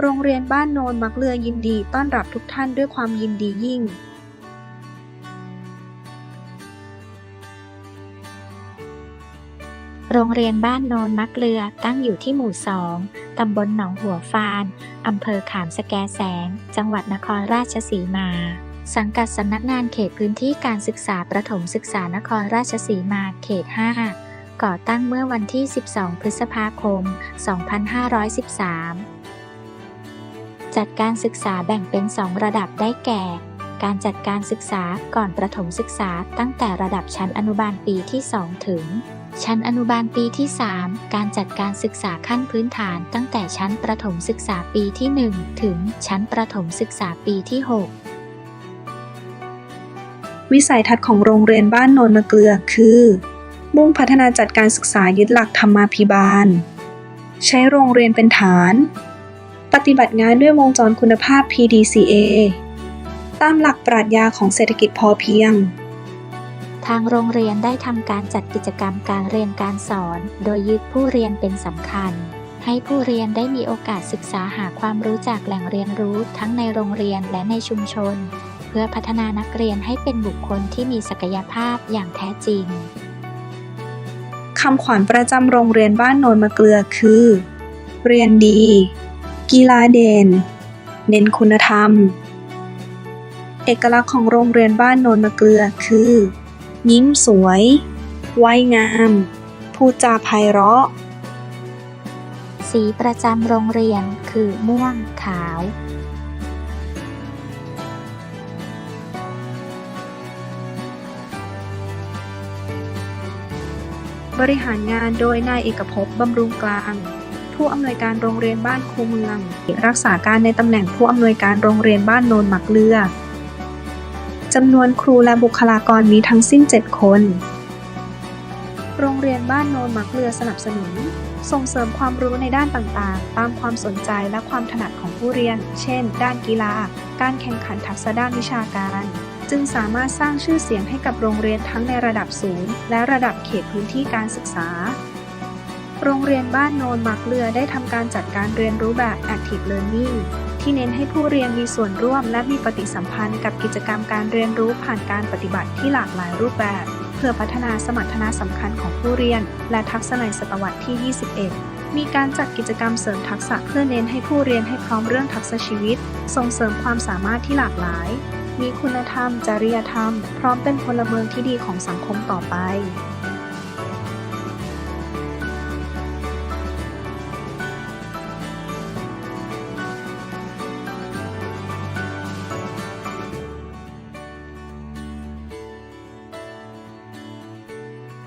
โรงเรียนบ้านโนนมักเรือยินดีต้อนรับทุกท่านด้วยความยินดียิ่งโรงเรียนบ้านโนนมักเรือตั้งอยู่ที่หมู่สองตำบลหนองหัวฟาน อำเภอขามสแกแสง จังหวัดนครราชสีมา สังกัดสำนักงานเขตพื้นที่การศึกษาประถมศึกษานครราชสีมาเขต 5 ก่อตั้งเมื่อวันที่ 12 พฤษภาคม 2513 จัดการศึกษาแบ่งเป็น 2 ระดับได้แก่ การจัดการศึกษาก่อนประถมศึกษาตั้งแต่ระดับชั้นอนุบาลปีที่ 2 ถึง ชั้นอนุบาลปีที่ 3 การจัดการศึกษาขั้นพื้นฐานตั้งแต่ชั้นประถมศึกษาปีที่ 1 ถึงชั้นประถมศึกษาปีที่ 6 วิสัยทัศน์ของโรงเรียนบ้านโนนมะเกลือคือ มุ่งพัฒนาจัดการศึกษายึดหลักธรรมาภิบาล ใช้โรงเรียนเป็นฐาน ปฏิบัติงานด้วยวงจรคุณภาพ PDCA ตามหลักปรัชญาของเศรษฐกิจพอเพียง ทางโรงเรียนได้ทำการจัดกิจกรรมการเรียนการสอน โดยยึดผู้เรียนเป็นสำคัญ ให้ผู้เรียนได้มีโอกาสศึกษาหาความรู้จากแหล่งเรียนรู้ทั้งในโรงเรียนและในชุมชน เพื่อพัฒนานักเรียนให้เป็นบุคคลที่มีศักยภาพอย่างแท้จริงคำขวัญประจำโรงเรียนบ้านโนนมะเกลือคือ เรียนดี กีฬาเด่น เน้นคุณธรรม เอกลักษณ์ของโรงเรียนบ้านโนนมะเกลือคือ ยิ้มสวยวัยงาม พูดจาไพเราะ สีประจำโรงเรียนคือม่วงขาว บริหารงานโดยนายเอกภพบำรุงกลาง ผู้อำนวยการโรงเรียนบ้านคูเมืองรักษาการในตำแหน่งผู้อำนวยการโรงเรียนบ้านโนนหมักเรือจำนวนครูและบุคลากรมีทั้งสิ้น 7 คน โรงเรียนบ้านโนนหมักเรือสนับสนุน ส่งเสริมความรู้ในด้านต่างๆ ตามความสนใจและความถนัดของผู้เรียน เช่น ด้านกีฬา การแข่งขันทักษะด้านวิชาการ จึงสามารถสร้างชื่อเสียงให้กับโรงเรียนทั้งในระดับศูนย์และระดับเขตพื้นที่การศึกษา โรงเรียนบ้านโนนหมักเรือได้ทำการจัดการเรียนรู้แบบ Active Learning ที่เน้นให้ผู้เรียนมีส่วนร่วมและมีปฏิสัมพันธ์กับกิจกรรมการเรียนรู้ผ่านการปฏิบัติที่หลากหลายรูปแบบ เพื่อพัฒนาสมรรถนะสำคัญของผู้เรียน และทักษะในศตวรรษที่ 21 มีการจัดกิจกรรมเสริมทักษะเพื่อเน้นให้ผู้เรียนให้พร้อมเรื่องทักษะชีวิต ส่งเสริมความสามารถที่หลากหลาย มีคุณธรรม จริยธรรม พร้อมเป็นพลเมืองที่ดีของสังคมต่อไป